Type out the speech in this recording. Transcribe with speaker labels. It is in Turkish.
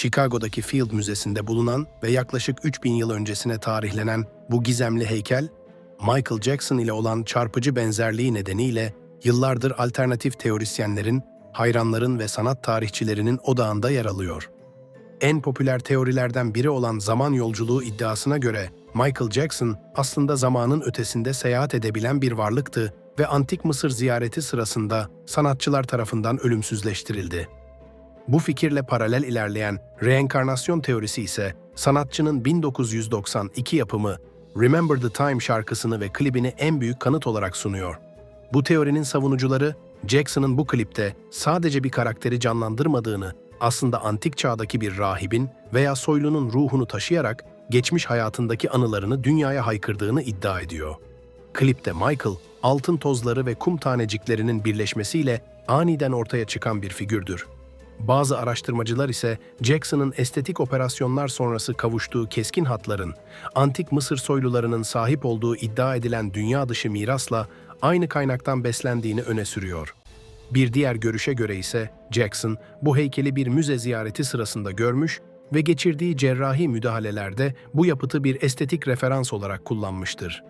Speaker 1: Chicago'daki Field Müzesi'nde bulunan ve yaklaşık 3000 yıl öncesine tarihlenen bu gizemli heykel, Michael Jackson ile olan çarpıcı benzerliği nedeniyle yıllardır alternatif teorisyenlerin, hayranların ve sanat tarihçilerinin odağında yer alıyor. En popüler teorilerden biri olan zaman yolculuğu iddiasına göre Michael Jackson aslında zamanın ötesinde seyahat edebilen bir varlıktı ve antik Mısır ziyareti sırasında sanatçılar tarafından ölümsüzleştirildi. Bu fikirle paralel ilerleyen reenkarnasyon teorisi ise sanatçının 1992 yapımı Remember the Time şarkısını ve klibini en büyük kanıt olarak sunuyor. Bu teorinin savunucuları Jackson'ın bu klipte sadece bir karakteri canlandırmadığını, aslında antik çağdaki bir rahibin veya soylunun ruhunu taşıyarak geçmiş hayatındaki anılarını dünyaya haykırdığını iddia ediyor. Klipte Michael, altın tozları ve kum taneciklerinin birleşmesiyle aniden ortaya çıkan bir figürdür. Bazı araştırmacılar ise Jackson'ın estetik operasyonlar sonrası kavuştuğu keskin hatların, antik Mısır soylularının sahip olduğu iddia edilen dünya dışı mirasla aynı kaynaktan beslendiğini öne sürüyor. Bir diğer görüşe göre ise Jackson bu heykeli bir müze ziyareti sırasında görmüş ve geçirdiği cerrahi müdahalelerde bu yapıtı bir estetik referans olarak kullanmıştır.